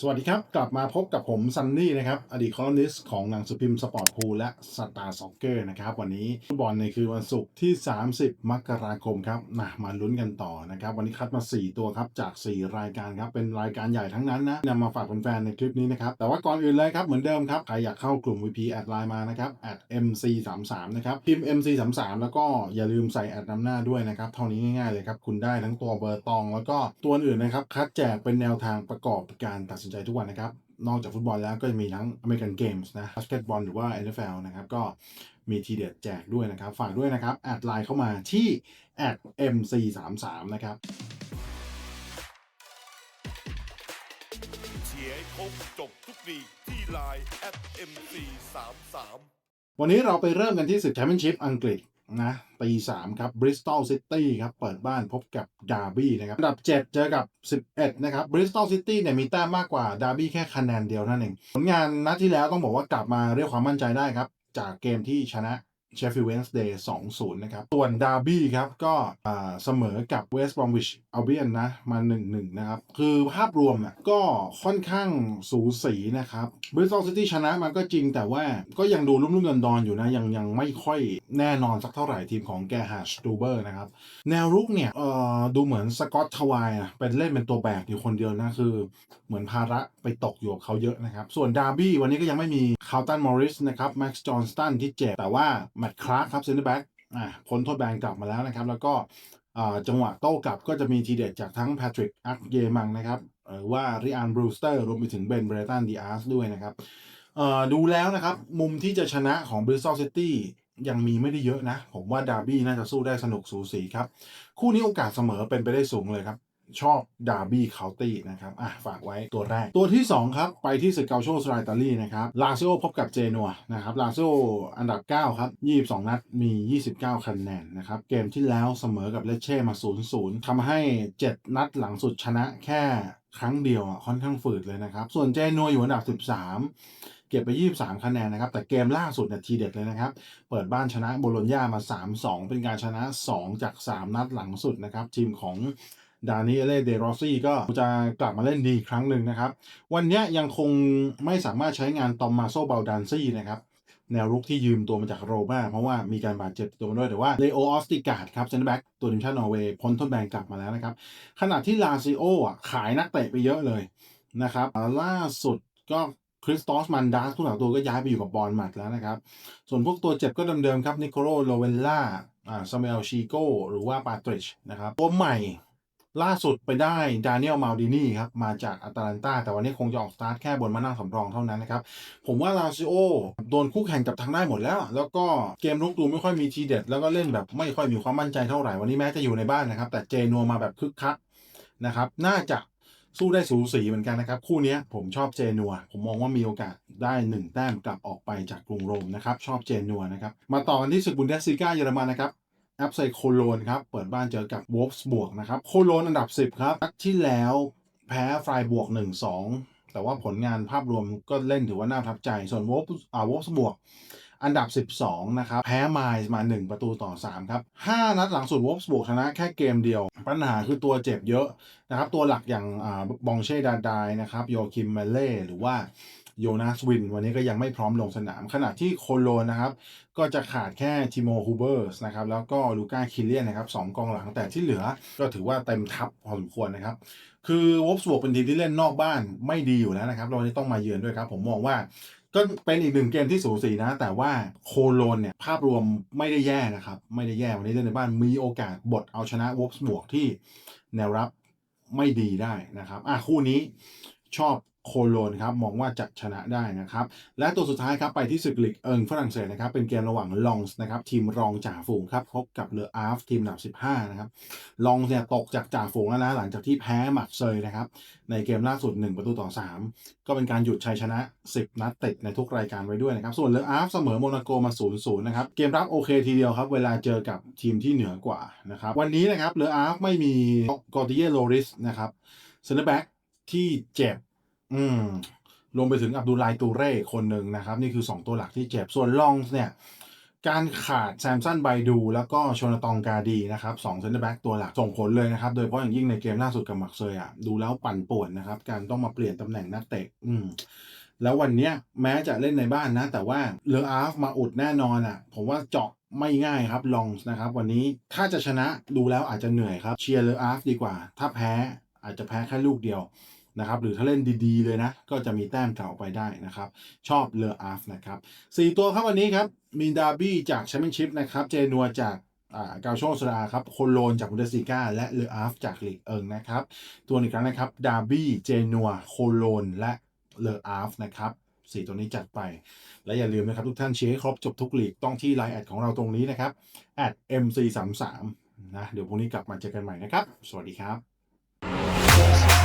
สวัสดีครับ กลับมาพบกับผมซันนี่นะครับ อดีตคอลัมนิสต์ของหนังสือพิมพ์สปอร์ตพูลและสตาร์ซ็อกเกอร์นะครับ วันนี้ฟุตบอลในคือวันศุกร์ที่ 30 มกราคมครับนะมาลุ้นกันต่อนะครับ วันนี้คัดมา 4 ตัวครับ จาก 4 รายการครับ เป็นรายการใหญ่ทั้งนั้นนะนำมาฝากแฟนๆในคลิปนี้นะครับ แต่ว่าก่อนอื่นเลยครับ เหมือนเดิมครับ ใครอยากเข้ากลุ่ม VP แอดไลน์มานะครับแอด @mc33 นะครับพิมพ์ mc33 แล้วก็อย่าลืมใส่แอดนำหน้าด้วยนะครับเท่านี้ง่ายๆเลยครับคุณได้ทั้งตัวเบอร์ตอง แล้วก็ตัวอื่นนะครับคัดแจกเป็นแนวทางประกอบการตัดสินใจทุกวันนะครับ นอกจากฟุตบอลแล้วก็จะมีทั้ง American Games นะบาสเกตบอลหรือว่า NFL นะครับ ก็มีทีเด็ดแจกด้วยนะครับ ฝากด้วยนะครับ แอดไลน์เข้ามาที่ @mc33 นะครับเชียร์ให้ครบจบทุกลีกที่ไลน์ at mc 3 3 วันนี้เราไปเริ่มกันที่ศึกแชมเปี้ยนชิพอังกฤษ นะตีสามครับบริสตอลซิตี้ครับ เปิดบ้านพบกับดาร์บี้นะครับอันดับ 7 เจอกับ 11 นะครับบริสตอลซิตี้เนี่ยมีแต้มมากกว่าดาร์บี้แค่คะแนนเดียวนั่นเองผลงานนัดที่แล้วต้องบอกว่ากลับมาเรียกความมั่นใจได้ครับ จากเกมที่ชนะ เชฟฟิลด์เวนส์เดย์2-0นย์นะครับ ส่วนดาร์บี้ครับ ก็เสมอกับเวสต์บรอมวิชอัลเบียนนะมา1-1นะครับ คือภาพรวมน่ะก็ค่อนข้างสูสีนะครับบริสตอลซิตี้ชนะมันก็จริงแต่ว่าก็ยังดูรุ่มๆดอนอยู่นะ ยังยังไม่ค่อยแน่นอนสักเท่าไหร่ทีมของแกฮาร์สตูเบอร์นะครับ แนวรุกเนี่ยเอ่อดูเหมือนสกอตทวายอะเป็นเล่นเป็นตัวแบกอยู่คนเดียวนะคือ เหมือนภาระไปตกอยู่กับเขาเยอะนะครับส่วนดาร์บี้วันนี้ก็ยังไม่มีคา l ตันมอริสนะครับแม็กซ์จอห์นสตันที่เจ็บแต่ว่าแมตต์คลาร์กครับเซนเตอร์แบ็กอะพ้นโทษแบนกลับมาแล้วนะครับ แล้วก็อ่าจังหวะโต้กลับก็จะมีทีเด็ดจากทั้งแพทริกอักเยมังนะครับหรือว่าริอันบรูสเตอร์รวมไปถึงเบนเบรตันดีอาร์สด้วยนะครับเอ่อดูแล้วนะครับ มุมที่จะชนะของบริสตอลซิตี้ยังมีไม่ได้เยอะนะ ผมว่าดาร์บี้น่าจะสู้ได้สนุกสูสีครับ คู่นี้โอกาสเสมอเป็นไปได้สูงเลยครับ ชอบดาร์บี้เคาตี้นะครับอะฝากไว้ตัวแรก ตัวที่ 2 ครับ ไปที่ศึกเกาโชสไตรตาลีนะครับลาซิโอพบกับเจนัวนะครับลาซิโออันดับ 9 ครับ 22 นัดมี 29 คะแนนนะครับเกมที่แล้วเสมอกับเลเช่มา 0-0ทำให้ 7 นัดหลังสุดชนะแค่ครั้งเดียวอะค่อนข้างฝืดเลยนะครับ ส่วนเจนัวอยู่อันดับ 13เก็บไป 23 คะแนนนะครับ แต่เกมล่าสุดเนี่ยทีเด็ดเลยนะครับ เปิดบ้านชนะโบโลญญามา 3-2 เป็นการชนะ 2 จาก 3 นัดหลังสุดนะครับ ทีมของ ดานิเอเลเดรอซี่ก็จะกลับมาเล่นดีอีกครั้งหนึ่งนะครับ วันนี้ยังคงไม่สามารถใช้งานตอมมาโซเบลดานซี่นะครับแนวรุกที่ยืมตัวมาจากโรม่าเพราะว่ามีการบาดเจ็บตัวมาด้วยแต่ว่าเลโอออสติกาดครับเซนแบ็กตัวทีมชาตินอร์เวย์พ้นทดแบนกลับมาแล้วนะครับ ขณะที่ลาซิโออะขายนักเตะไปเยอะเลยนะครับ ล่าสุดก็คริสตอสมันดัสผู้หลักตัวก็ย้ายไปอยู่กับบอลมัดแล้วนะครับ ส่วนพวกตัวเจ็บก็เดิมๆครับนิโคโลโลเวลล่าอ่าซามูเอลชีโกหรือว่าปาตริชนะครับตัวใหม่ ล่าสุดไปได้ดานิเอลมาลดินีครับ มาจากอาตาลันตาแต่วันนี้คงจะออกสตาร์ทแค่บนมานั่งสำรองเท่านั้นนะครับ ผมว่าลาซิโอโดนคู่แข่งจับทางได้หมดแล้ว แล้วก็เกมลุกดูไม่ค่อยมีทีเด็ด แล้วก็เล่นแบบไม่ค่อยมีความมั่นใจเท่าไหร่ วันนี้แม้จะอยู่ในบ้านนะครับ แต่เจนัวมาแบบคึกคักนะครับ น่าจะสู้ได้สูสีเหมือนกันนะครับ คู่นี้ผมชอบเจนัว ผมมองว่ามีโอกาสได้หนึ่งแต้มกลับออกไปจากกรุงโรมนะครับ ชอบเจนัวนะครับ มาต่อกันที่ศึกบุนเดสซิก้าเยอรมันนะครับ แอปไซโคโลนครับ เปิดบ้านเจอกับวอฟส์บวกนะครับ โคโลนอันดับ 10 ครับนัดที่แล้วแพ้ฟรายบวก 1-2 แต่ว่าผลงานภาพรวมก็เล่นถือว่าน่าทับใจ ส่วนวอฟอ่าวอฟส์บวก อันดับ 12 นะครับ แพ้ไมล์มา 1 ประตูต่อ 3 ครับ 5 นัดหลังสุดวอฟส์บวกชนะแค่เกมเดียว ปัญหาคือตัวเจ็บเยอะนะครับ ตัวหลักอย่างอ่าบองเช่ดาดายนะครับโยคิมเมเล่หรือว่า โยนาสวิน วันนี้ก็ยังไม่พร้อมลงสนาม ขณะที่โคโลนนะครับ ก็จะขาดแค่ทิโมฮูเบอร์สนะครับ แล้วก็ลูก้าคิเลียนนะครับสองกองหลังแต่ที่เหลือก็ถือว่าเต็มทัพพอสมควรนะครับ คือวอฟส์บวกเป็นทีมที่เล่นนอกบ้านไม่ดีอยู่แล้วนะครับ เรานี้ต้องมาเยือนด้วยครับ ผมมองว่าก็เป็นอีกหนึ่งเกมที่สูสีนะ แต่ว่าโคโลนเนี่ยภาพรวมไม่ได้แย่นะครับ ไม่ได้แย่วันนี้เล่นในบ้านมีโอกาสบดเอาชนะวอฟส์บวกที่แนวรับไม่ดีได้นะครับ อะคู่นี้ ชอบโคโลนครับมองว่าจะชนะได้นะครับ และตัวสุดท้ายครับไปที่ศึกลีกเอิงฝรั่งเศสนะครับเป็นเกมระหว่างลองส์นะครับทีมรองจ่าฝูงครับพบกับเลออาฟทีมอันดับ 15 นะครับลองส์เนี่ยตกจากจ่าฝูงแล้วนะหลังจากที่แพ้หมักเซยนะครับในเกมล่าสุด 1 ประตูต่อ 3 ก็เป็นการหยุดชัยชนะ 10 นัดติดในทุกรายการไว้ด้วยนะครับส่วนเลออาฟเสมอโมนาโกมา 0-0 นะครับเกมรับโอเคทีเดียวครับเวลาเจอกับทีมที่เหนือกว่านะครับวันนี้นะครับเลออาฟไม่มีกอร์ติเยโลริสนะครับเซนเตอร์แบ็ก ที่เจ็บ อืมรวมไปถึงอับดุลไลตูเร่คนหนึ่งนะครับ นี่คือ 2 ตัวหลักที่เจ็บ ส่วนลองส์เนี่ยการขาดแซมสันไบดู แล้วก็ชนาตองกาดีนะครับสองเซนเตอร์แบ็กตัวหลักส่งผลเลยนะครับ โดยเฉพาะอย่างยิ่งในเกมล่าสุดกับมักเซยอะดูแล้วปั่นป่วนนะครับ การต้องมาเปลี่ยนตำแหน่งนักเตะอืมแล้ววันเนี้ยแม้จะเล่นในบ้านนะ แต่ว่าเลออาฟมาอุดแน่นอนอะ ผมว่าเจาะไม่ง่ายครับลองนะครับ วันนี้ถ้าจะชนะดูแล้วอาจจะเหนื่อยครับเชียร์เลออาฟดีกว่า ถ้าแพ้อาจจะแพ้แค่ลูกเดียว นะครับหรือถ้าเล่นดีๆเลยนะ ก็จะมีแต้มเก่าไปได้นะครับ ชอบเลออาฟนะครับสี่ตัวครับวันนี้ครับมีดาร์บี้จากแชมเปี้ยนชิพนะครับเจนัวจากอ่าเกาโชสราครับโคโลนจากบุนเดสลีกาและเลออาฟจากลีกเอิงนะครับตัวอีกครั้งนะครับดาร์บี้เจนัวโคโลนและเลออาฟนะครับสี่ตัวนี้จัดไป และอย่าลืมนะครับทุกท่านเชียร์ให้ครบจบทุกลีกต้องที่ไลน์แอดของเราตรงนี้นะครับ @mc33 นะเดี๋ยวพรุ่งนี้กลับมาเจอกันใหม่นะครับ สวัสดีครับ